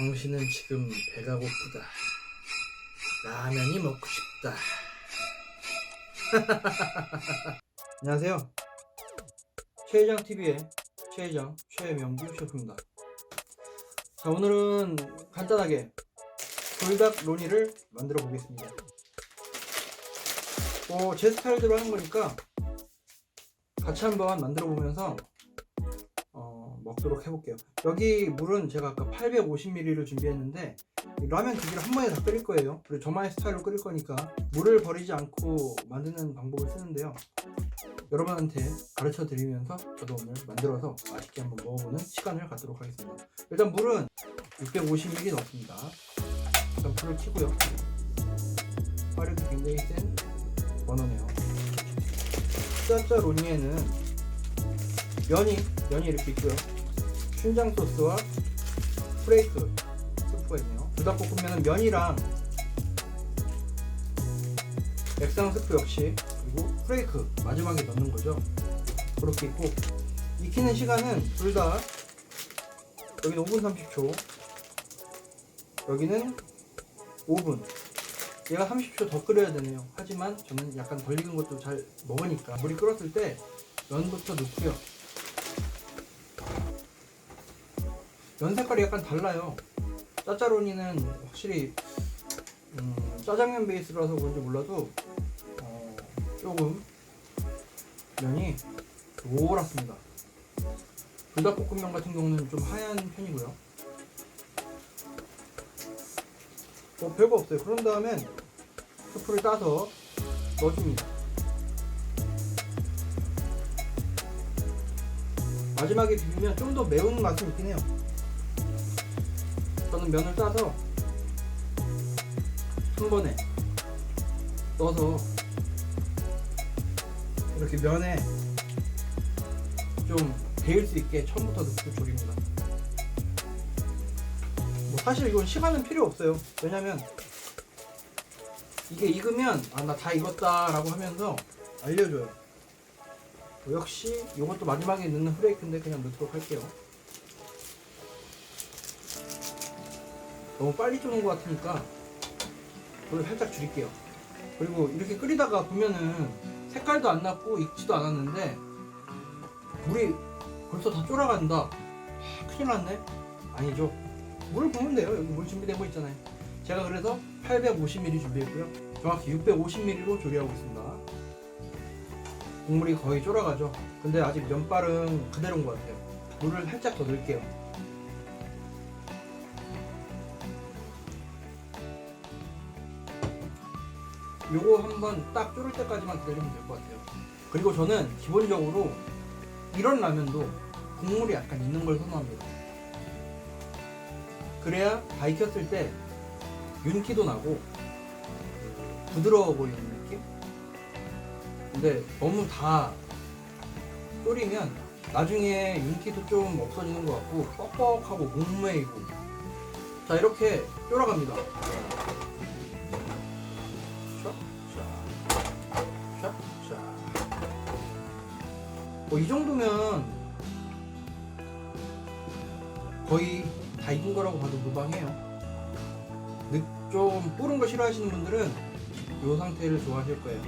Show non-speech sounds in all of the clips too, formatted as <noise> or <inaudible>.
당신은 지금 배가 고프다. 라면이 먹고 싶다. <laughs> 안녕하세요. 최회장 TV의 최회장 최명규 셰프입니다. 자 오늘은 간단하게 불닭 로니를 만들어 보겠습니다. 어, 제 스타일대로 하는 거니까 같이 한번 만들어 보면서 어, 먹도록 해볼게요. 여기 물은 제가 아까 850ml를 준비했는데 이 라면 두 개를 한 번에 다 끓일 거예요. 그리고 저만의 스타일로 끓일 거니까 물을 버리지 않고 만드는 방법을 쓰는데요. 여러분한테 가르쳐 드리면서 저도 오늘 만들어서 맛있게 한번 먹어보는 시간을 갖도록 하겠습니다. 일단 물은 650ml 넣습니다. 일단 불을 켜고요. 화력이 굉장히 센 버너네요. 짜짜 로니에는 면이 면이 이렇게 있고요. 춘장 소스와 프레이크 스프가 있네요. 불닭볶음면은 면이랑 액상 스프 역시 그리고 프레이크 마지막에 넣는 거죠. 그렇게 있고 익히는 시간은 둘 다 여기는 5분 30초 여기는 5분 얘가 30초 더 끓여야 되네요. 하지만 저는 약간 덜 익은 것도 잘 먹으니까 물이 끓었을 때 면부터 넣고요. 면 색깔이 약간 달라요. 짜짜로니는 확실히 음, 짜장면 베이스라서 그런지 몰라도 어, 조금 면이 노랗습니다. 불닭볶음면 같은 경우는 좀 하얀 편이고요. 뭐 별거 없어요. 그런 다음엔 스프를 따서 넣어줍니다. 마지막에 비비면 좀 더 매운 맛은 있긴 해요. 면을 따서 한 번에 넣어서 이렇게 면에 좀 배일 수 있게 처음부터 넣고 졸입니다. 뭐 사실 이건 시간은 필요 없어요. 왜냐면 이게 익으면 아 나 다 익었다라고 하면서 알려줘요. 뭐 역시 이것도 마지막에 넣는 프레이크인데 그냥 넣도록 할게요. 너무 빨리 쪼는 것 같으니까 불을 살짝 줄일게요. 그리고 이렇게 끓이다가 보면은 색깔도 안 났고 익지도 않았는데 물이 벌써 다 쫄아간다. 하, 큰일 났네. 아니죠. 물을 부으면 돼요. 여기 물 준비된 거 있잖아요. 제가 그래서 850ml 준비했고요. 정확히 650ml로 조리하고 있습니다. 국물이 거의 쫄아가죠. 근데 아직 면발은 그대로인 것 같아요. 물을 살짝 더 넣을게요. 요거 한번 딱 졸을 때까지만 기다리면 될 것 같아요. 그리고 저는 기본적으로 이런 라면도 국물이 약간 있는 걸 선호합니다. 그래야 다 익혔을 때 윤기도 나고 부드러워 보이는 느낌? 근데 너무 다 졸이면 나중에 윤기도 좀 없어지는 것 같고 뻑뻑하고 목매이고 자 이렇게 졸아갑니다 뭐 이 정도면 거의 다 익은 거라고 봐도 무방해요 느- 좀 뿌른 거 싫어하시는 분들은 이 상태를 좋아하실 거예요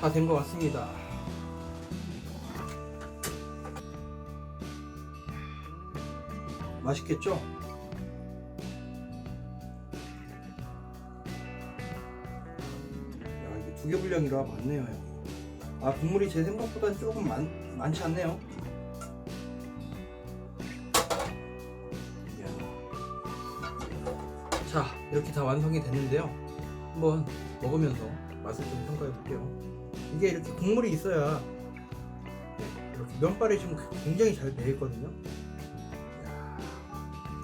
다 된 것 같습니다 맛있겠죠? 야 이게 두 개 분량이라 많네요. 아 국물이 제 생각보다 조금 많, 많지 않네요. 자 이렇게 다 완성이 됐는데요. 한번 먹으면서 맛을 좀 평가해 볼게요. 이게 이렇게 국물이 있어야 네, 이렇게 면발이 지금 굉장히 잘 배어 있거든요.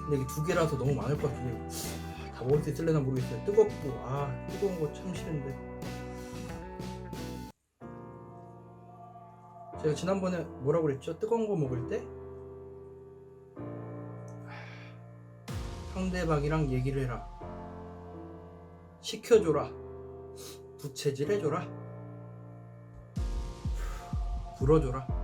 근데 이게 두 개라서 너무 많을 것 같은데 다 먹을 수 있을려나 모르겠어요. 뜨겁고 아 뜨거운 거 참 싫은데 제가 지난번에 뭐라고 그랬죠? 뜨거운 거 먹을 때 상대방이랑 얘기를 해라. 시켜줘라. 부채질 해줘라. 불어줘라.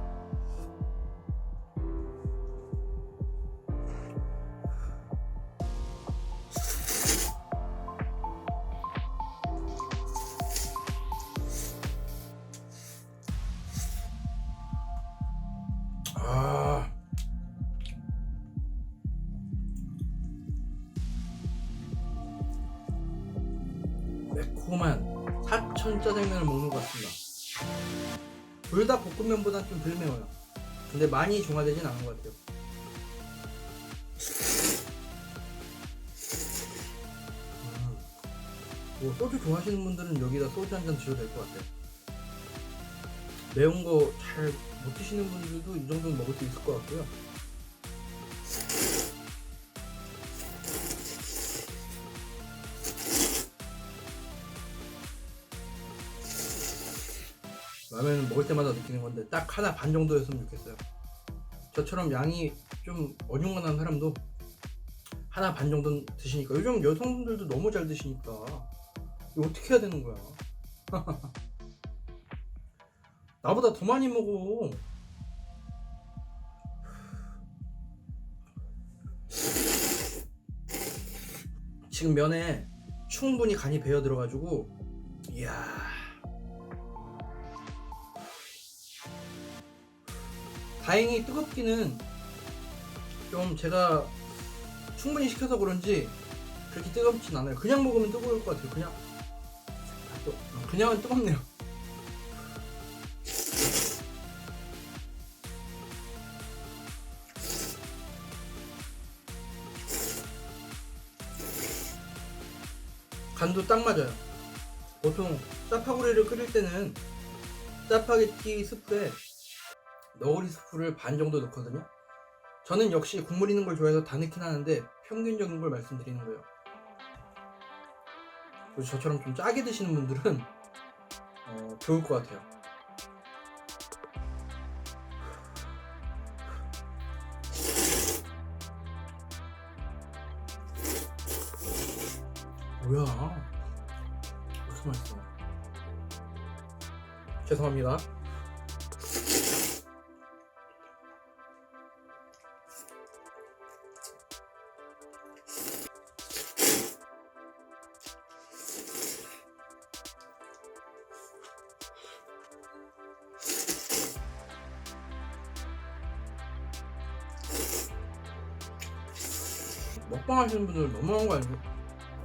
달콤한 사천 짜장면을 먹는 것 같습니다. 불닭 볶음면보다 좀덜 매워요. 근데 많이 중화되진 않은 것 같아요. 음. 뭐 소주 좋아하시는 분들은 여기다 소주 한 잔 드셔도 될 것 같아요. 매운 거 잘 못 드시는 분들도 이 정도는 먹을 수 있을 것 같고요. 먹을 때마다 느끼는 건데 딱 하나 반 정도였으면 좋겠어요. 저처럼 양이 좀 어중간한 사람도 하나 반 정도는 드시니까 요즘 여성분들도 너무 잘 드시니까 이거 어떻게 해야 되는 거야? <laughs> 나보다 더 많이 먹어. 지금 면에 충분히 간이 배어 들어가지고 이야 다행히 뜨겁기는 좀 제가 충분히 식혀서 그런지 그렇게 뜨겁진 않아요. 그냥 먹으면 뜨거울 것 같아요. 그냥 아, 또 그냥은 뜨겁네요. 간도 딱 맞아요. 보통 짜파구리를 끓일 때는 짜파게티 스프에 너구리 스프를 반 정도 넣거든요. 저는 역시 국물 있는 걸 좋아해서 다 넣긴 하는데 평균적인 걸 말씀드리는 거예요. 그리고 저처럼 좀 짜게 드시는 분들은 어, 좋을 것 같아요. 뭐야? 왜 이렇게 맛있어? 죄송합니다. 먹방 하시는 분들 너무한 거 아니에요?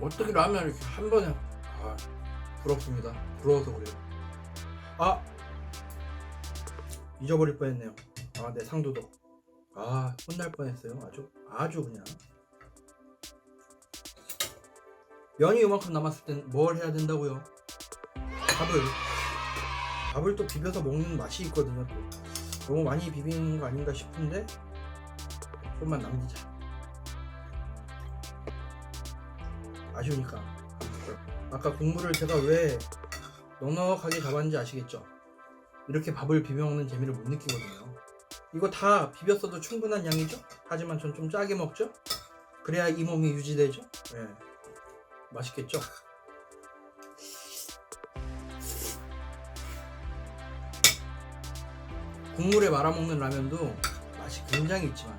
어떻게 라면 이렇게 한 번에 아 부럽습니다. 부러워서 그래요. 아 잊어버릴 뻔했네요. 아 내 상도덕 아 혼날 뻔했어요. 아주 아주 그냥. 면이 이만큼 남았을 땐 뭘 해야 된다고요? 밥을. 밥을 또 비벼서 먹는 맛이 있거든요 또. 너무 많이 비비는 거 아닌가 싶은데 좀만 남기자 아쉬우니까 아까 국물을 제가 왜 넉넉하게 잡았는지 아시겠죠? 이렇게 밥을 비벼 먹는 재미를 못 느끼거든요 이거 다 비볐어도 충분한 양이죠? 하지만 전 좀 짜게 먹죠? 그래야 이 몸이 유지되죠? 예. 맛있겠죠? 국물에 말아먹는 라면도 맛이 굉장히 있지만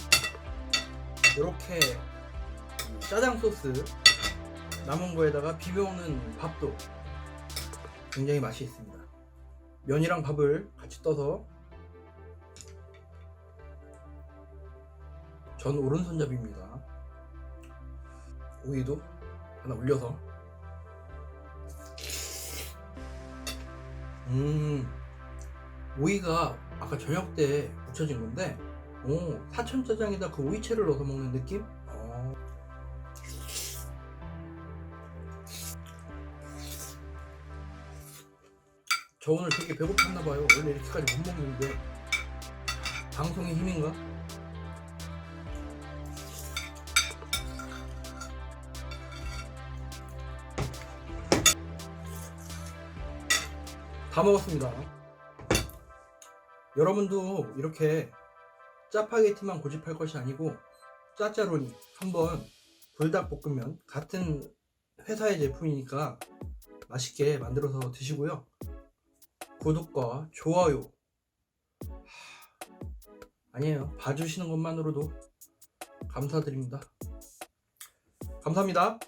이렇게 짜장 소스 남은 거에다가 비벼 먹는 밥도 굉장히 맛이 있습니다. 면이랑 밥을 같이 떠서 전 오른손잡이입니다. 오이도 하나 올려서 음 오이가 아까 저녁 때 묻혀진 건데 오 사천짜장에다 그 오이채를 넣어서 먹는 느낌? 저 오늘 되게 배고팠나 봐요. 원래 이렇게까지 못 먹는데 방송의 힘인가? 다 먹었습니다. 여러분도 이렇게 짜파게티만 고집할 것이 아니고 짜짜로니 한번 불닭볶음면 같은 회사의 제품이니까 맛있게 만들어서 드시고요. 구독과 좋아요. 하, 아니에요. 봐주시는 것만으로도 감사드립니다. 감사합니다